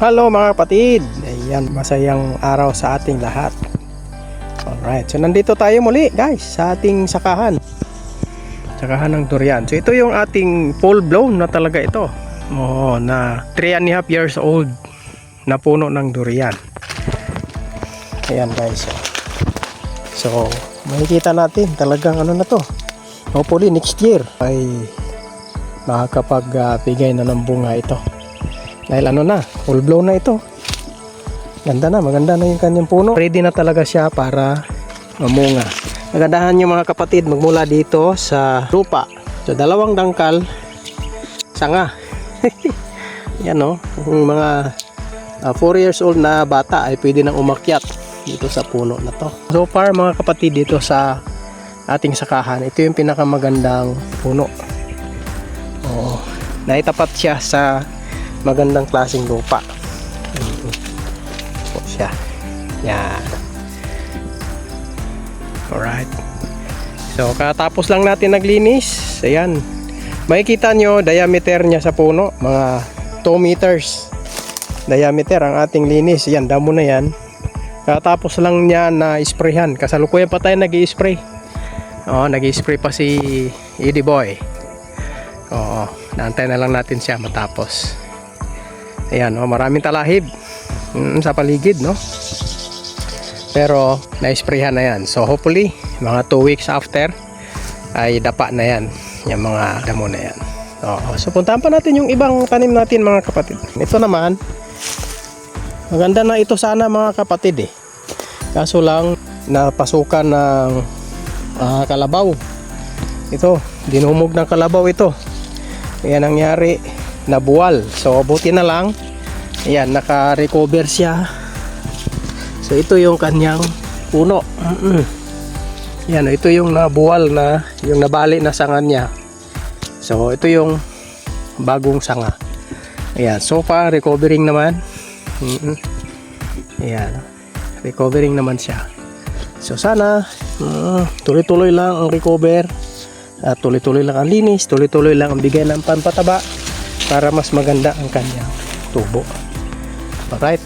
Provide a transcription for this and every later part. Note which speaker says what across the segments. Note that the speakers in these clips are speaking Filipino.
Speaker 1: Hello mga kapatid! Ayan, masayang araw sa ating lahat. Alright, so nandito tayo muli guys sa ating sakahan. Sakahan ng durian. So ito yung ating full blown na talaga ito. Oo, na 3 and a half years old na puno ng durian. Ayan guys. So, makikita natin talagang ano na to. Hopefully next year ay makakapagbigay na ng bunga ito. Dahil ano na, full blown na ito. Ganda na, maganda na yung kanyang puno. Ready na talaga siya para mamunga. Nagandahan yung mga kapatid magmula dito sa lupa. So dalawang dangkal, sanga. Yan no, yung mga 4 years old na bata ay pwede nang umakyat dito sa puno na to. So far mga kapatid dito sa ating sakahan, ito yung pinakamagandang puno. Oo, naitapat siya sa magandang klaseng lupa. Po siya. Yan. Alright. So, katapos lang natin naglinis. Ayan. Makikita nyo, diameter niya sa puno, mga 2 meters. Diameter ang ating linis. Yan, damo na yan. Katapos lang niya na sprayhan. Kasalukuyan pa tayo nag-i-spray. Oo, nag-i-spray pa si Eddie Boy. Oo, naantay na lang natin siya matapos. Ayan, oh, maraming talahib mm, sa paligid, no? Pero, na-sprayhan na yan. So, hopefully, mga 2 weeks after, ay dapa na yan. Yung mga damo na yan. Oo. So, puntahan pa natin yung ibang tanim natin, mga kapatid. Ito naman, maganda na ito sana, mga kapatid, eh. Kaso lang, napasukan ng ah, kalabaw. Ito, dinumog ng kalabaw ito. Yan nangyari, nabuwal. So, buti na lang. Ayan, naka-recover siya. So, ito yung kanyang puno. Mm-mm. Yan, ito yung nabuwal na, yung nabali na sanga niya. So, ito yung bagong sanga. Ayan, so far, recovering naman. Mm-mm. Ayan, recovering naman siya. So, sana, mm, tuloy-tuloy lang ang recover. At tuloy-tuloy lang ang linis, tuloy-tuloy lang ang bigay ng pampataba para mas maganda ang kanyang tubo. Alright.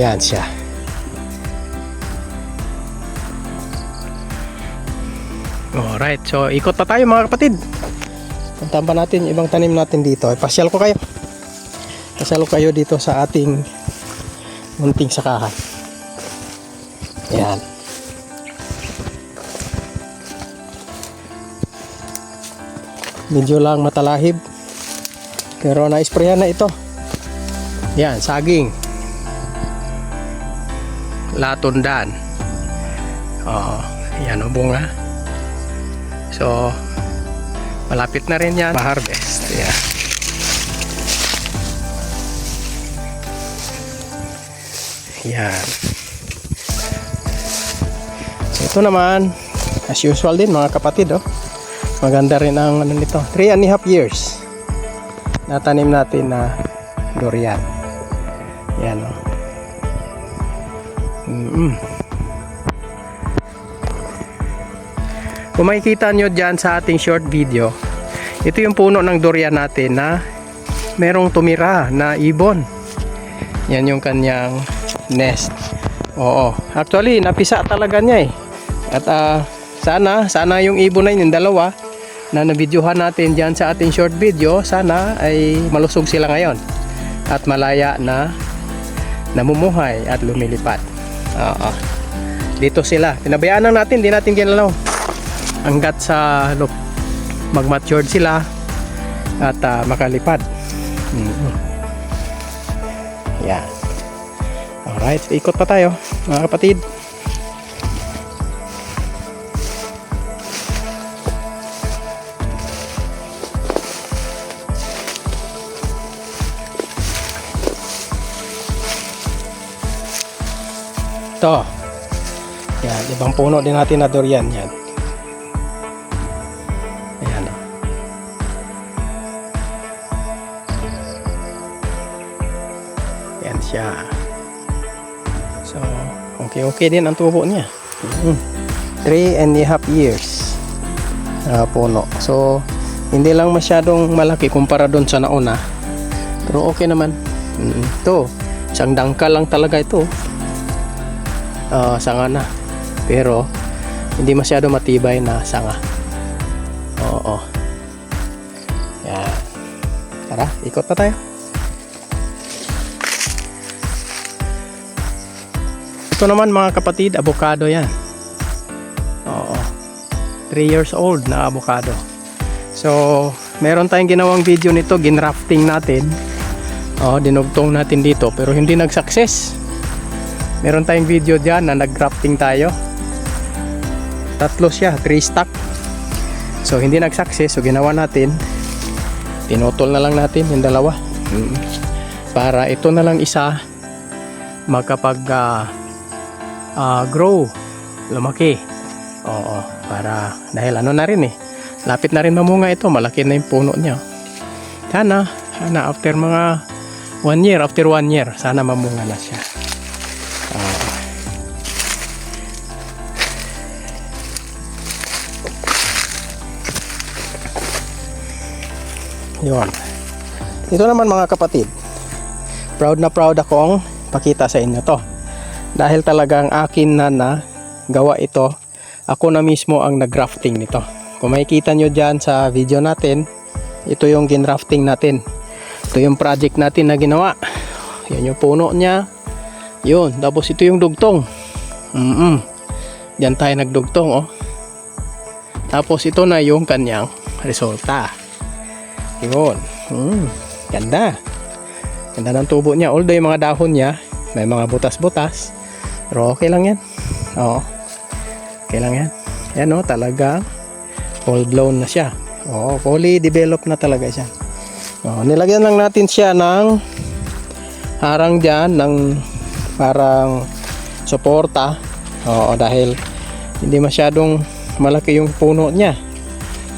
Speaker 1: Yan siya. Alright, so ikot pa tayo mga kapatid. Puntahan pa natin ibang tanim natin dito. Pasyal ko kayo. Pasyal ko kayo dito sa ating munting sakahan. Yan. Medyo lang matalahib. Pero na-sprayan na ito. Yan saging. Latundan. Oh, yan o bunga. So malapit na rin yan. Ma-harvest yan yan. So ito naman. As usual din mga kapatid oh maganda rin ang ano nito. 3 and a half years natanim natin na durian. Yan o mm -mm. kung makikita nyo dyan sa ating short video ito yung puno ng durian natin na merong tumira na ibon. Yan yung kanyang nest. Oo. Actually napisa talaga niya eh. At ah, sana sana yung ibon na yun yung dalawa na nabidyohan natin dyan sa ating short video sana ay malusog sila ngayon at malaya na namumuhay at lumilipad Oo. dito sila. Pinabayaan lang natin di natin ginalaw hanggat sa ano, mag-matured sila at ah, makalipad mm yan alright ikot pa tayo mga kapatid Ito. Yan, ibang puno din natin na durian yan. Ayan. Yan siya. So, okay-okay din ang tubo niya. Mm. Three and a half years na puno. So, hindi lang masyadong malaki kumpara doon sa nauna. Pero okay naman. Mm, ito, isang dangkal lang talaga ito. Ah, sanga na. Pero, hindi masyado matibay na sanga. Oo. Yan. Tara, ikot na tayo. Ito naman mga kapatid, avocado yan. Oo. 3 years old na avocado. So, meron tayong ginawang video nito, ginrafting natin. Oo, dinugtong natin dito pero hindi nag-success. Meron tayong video diyan na nag-grafting tayo. Tatlo siya, 3 stack. So, hindi nag-success. So, ginawa natin. Tinutol na lang natin yung dalawa. Mm. Para ito na lang isa magkapag ah, ah, grow, lumaki. Oo, para dahil ano na rin eh. Lapit na rin mamunga ito, malaki na yung puno niya. Sana, sana after mga one year, after one year, sana mamunga na siya. Yun. Ito naman mga kapatid. Proud na proud akong pakita sa inyo to. Dahil talagang akin na na gawa ito. Ako na mismo ang nag-grafting nito. Kung makikita nyo dyan sa video natin, ito yung ginrafting natin. Ito yung project natin na ginawa. Yan yung puno niya. Yun. Tapos ito yung dugtong. Mm -mm. Diyan tayo nagdugtong oh. Tapos ito na yung kanyang resulta. Yun. Mm, ganda. Ganda ng tubo niya. Although yung mga dahon niya, may mga butas-butas. Pero okay lang yan. Oo. Okay lang yan. Yan o, talagang full blown na siya. Oo, fully developed na talaga siya. Oo, nilagyan lang natin siya ng harang dyan, ng parang suporta. Oo, dahil hindi masyadong malaki yung puno niya.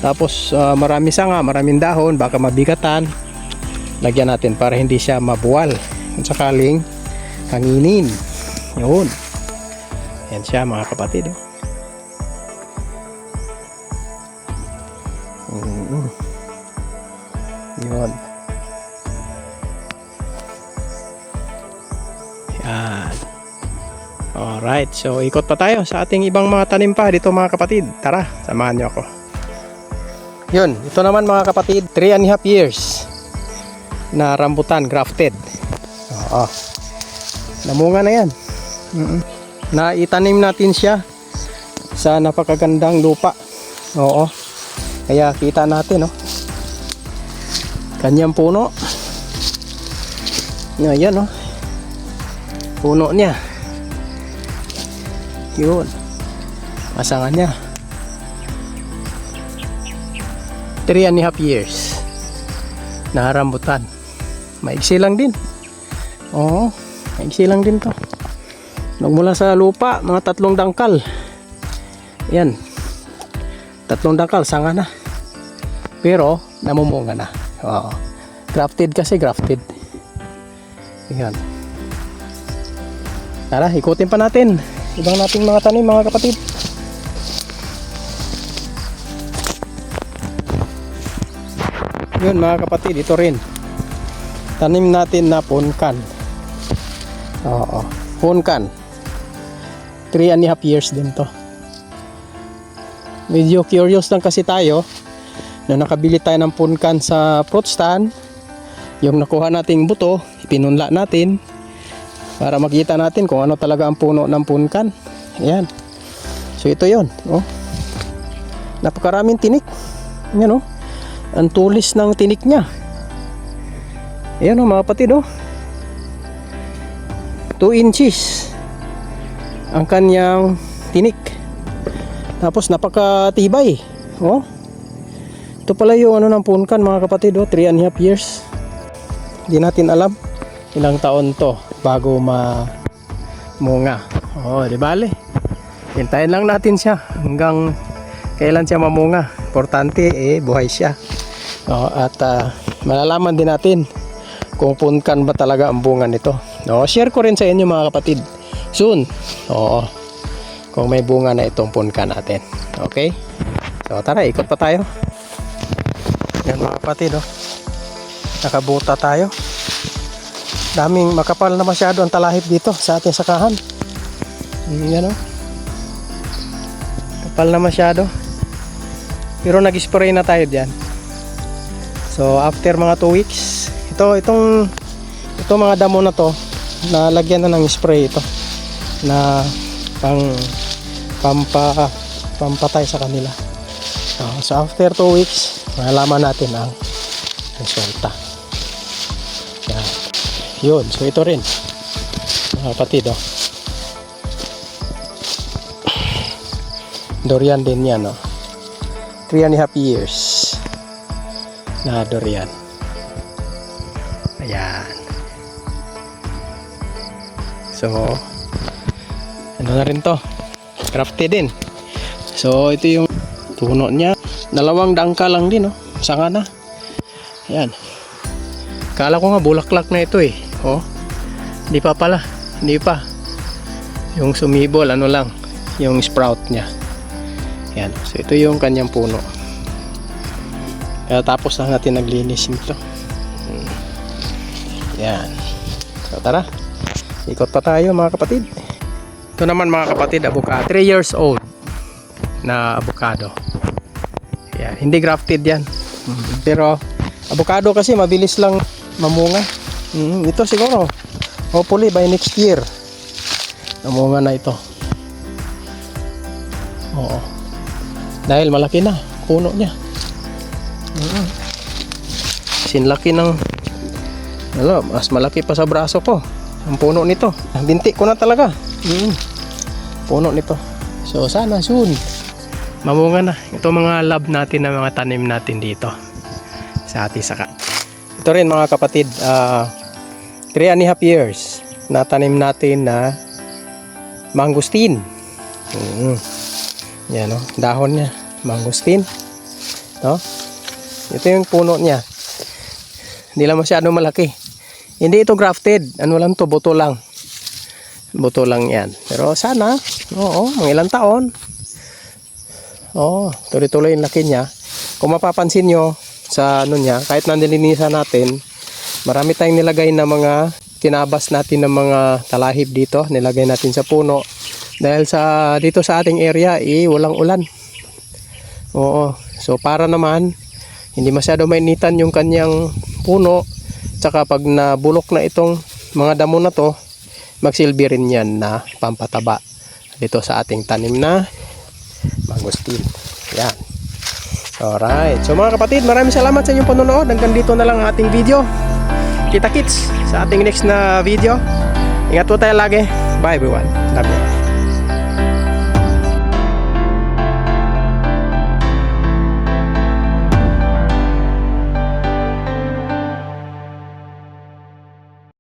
Speaker 1: Tapos ah, marami sanga, maraming dahon, baka mabigatan. Lagyan natin para hindi siya mabuwal. Kung sakaling hanginin. Yun. Yan siya mga kapatid. Oh. Mm. Yun. Yan. Alright, so ikot pa tayo sa ating ibang mga tanim pa dito mga kapatid. Tara, samahan niyo ako. Yun, ito naman mga kapatid, 3 and a half years na rambutan grafted. Oo. Namunga na yan. Mm Naitanim natin siya sa napakagandang lupa. Oo. Kaya kita natin, oh. Kanyang puno. Yan, oh. Puno niya. Yun. Masangan niya. 3 and a half years na rambutan. Maiksi lang din. Oo, maiksi lang din to. Nagmula sa lupa, mga tatlong dangkal. Yan. Tatlong dangkal, sanga na. Pero, namumunga na. Oo. Grafted kasi, grafted. Yan. Tara, ikutin pa natin. Ibang nating mga tanim, mga kapatid. Yun mga kapatid, ito rin. Tanim natin na punkan. Oo, punkan. 3 and a half years din to. Medyo curious lang kasi tayo na nakabili tayo ng punkan sa fruit stand. Yung nakuha nating buto, ipinunla natin para makita natin kung ano talaga ang puno ng punkan. Ayan. So ito yon, oh. Napakaraming tinik. Yan oh ang tulis ng tinik niya. Ayan o mga kapatid o. 2 inches ang kanyang tinik. Tapos napakatibay o. Ito pala yung ano ng punkan mga kapatid o. 3 and a half years. Hindi natin alam ilang taon to bago ma munga o di bale. Hintayin lang natin siya hanggang kailan siya mamunga. Importante eh buhay siya No, at ah, malalaman din natin kung punkan ba talaga ang bunga nito. No, share ko rin sa inyo mga kapatid. Soon. Oo. Kung may bunga na itong punkan natin. Okay? So tara, ikot pa tayo. Yan mga kapatid, oh. Nakabuta tayo. daming makapal na masyado ang talahib dito sa ating sakahan. Yan o. Kapal na masyado. Pero nag-spray na tayo diyan. So after mga 2 weeks, ito itong ito mga damo na to, nalagyan na ng spray ito na pang pampa pampatay sa kanila. So, so after 2 weeks, malalaman natin ang resulta. Yan. Yun, so ito rin. Mga kapatid, oh. Durian din yan, oh. 3 and a half years na durian. Ayan. So, ano na rin to? Crafted din. So, ito yung puno niya. Dalawang dangka lang din, oh. Sanga na. Ayan. Kala ko nga bulaklak na ito eh. Oh. Hindi pa pala. Hindi pa. Yung sumibol, ano lang. Yung sprout niya. Ayan. So, ito yung kanyang puno. Kaya tapos na natin naglinis nito. Hmm. Yan. So, tara. Ikot pa tayo mga kapatid. Ito naman mga kapatid, avocado. 3 years old na avocado. Yan. Hindi grafted yan. Mm, Pero avocado kasi mabilis lang mamunga. Mm, ito siguro. Hopefully by next year. Namunga na ito. Oo. Dahil malaki na puno niya. Mm. Sinlaki ng ano, mas malaki pa sa braso ko. Ang puno nito. Binti ko na talaga. Mm. Puno nito. So sana soon mamunga na. Ito mga lab natin na mga tanim natin dito sa ating saka. Ito rin mga kapatid, uh, 3 and a half years na tanim natin na mangustin. Mm. Yan o, dahon niya. Mangustin. No? Ito yung puno niya. Hindi lang masyado malaki. Hindi ito grafted. Ano lang to, buto lang. Buto lang yan. Pero sana, oo, mga ilang taon, Oo, tuloy-tuloy yung laki niya. Kung mapapansin nyo sa ano niya, kahit na nilinisan natin, marami tayong nilagay na mga tinabas natin ng mga talahib dito, nilagay natin sa puno. Dahil sa dito sa ating area, eh, walang ulan. Oo, so para naman, hindi masyado mainitan yung kanyang puno. Tsaka pag nabulok na itong mga damo na to, magsilbi rin yan na pampataba dito sa ating tanim na mangustin. Yan. Alright. So mga kapatid, maraming salamat sa inyong panonood. Hanggang dito na lang ang ating video. Kita kits sa ating next na video. Ingat po tayo lagi. Bye everyone. Love you.